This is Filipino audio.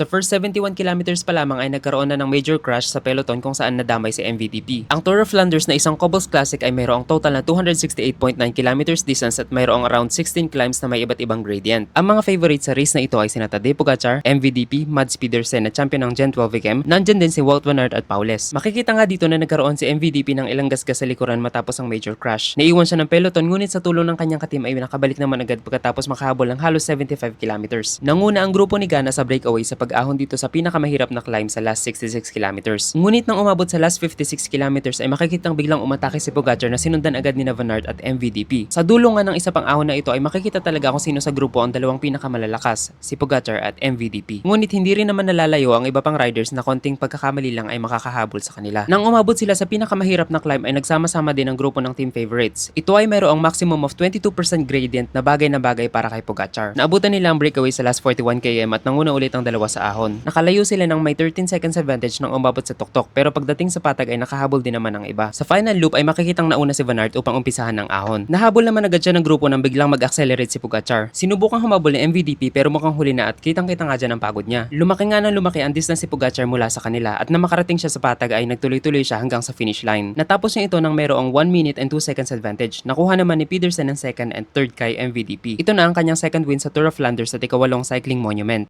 Sa first 71 kilometers pa lamang ay nagkaroon na ng major crash sa peloton kung saan nadamay si MVDP. Ang Tour of Flanders na isang Cobbles Classic ay mayroong total na 268.9 kilometers distance at mayroong around 16 climbs na may iba't ibang gradient. Ang mga favorite sa race na ito ay sina Tadej Pogacar, MVDP, Mads Pedersen na champion ng Gen 12 WM, nandyan din si Wout van Aert at Paules. Makikita nga dito na nagkaroon si MVDP ng ilang gasgas sa likuran matapos ang major crash. Naiwan siya ng peloton ngunit sa tulong ng kanyang katim ay nakabalik naman agad pagkatapos makahabol ng halos 75 kilometers. Nanguna ang grupo ni Gana sa breakaway sa pag-ahon dito sa pinakamahirap na climb sa last 66 kilometers. Ngunit nang umabot sa last 56 kilometers ay makikitang biglang umatake si Pogacar na sinundan agad ni Van Aert at MVDP. Sa dulo nga ng isa pang ahon na ito ay makikita talaga kung sino sa grupo ang dalawang pinakamalalakas, si Pogacar at MVDP. Ngunit hindi rin naman nalalayo ang iba pang riders na konting pagkakamali lang ay makakahabol sa kanila. Nang umabot sila sa pinakamahirap na climb ay nagsama-sama din ang grupo ng team favorites. Ito ay mayroong maximum of 22% gradient na bagay na bagay para kay Pogacar. Naabutan nila ang breakaway sa last 41 km at nanguna ulit ang dalawa sa ahon. Nakalayo sila ng may 13 seconds advantage nang umabot sa tuktok pero pagdating sa patag ay nakahabol din naman ang iba. Sa final loop ay makikitang nauna si Van Aert upang umpisahan ng ahon. Nahabol naman agad siya ng grupo nang biglang mag-accelerate si Pogacar. Sinubukang humabol ni MVDP pero mukhang huli na at kitang-kita nga dyan ang pagod niya. Lumaki nga ng lumaki ang distance si Pogacar mula sa kanila at na makarating siya sa patag ay nagtuloy-tuloy siya hanggang sa finish line. Natapos niya ito ng mayroong 1 minute and 2 seconds advantage. Nakuha naman ni Peterson ang second and third kay MVDP. Ito na ang kanyang second win sa Tour of Flanders at ikawalong cycling monument.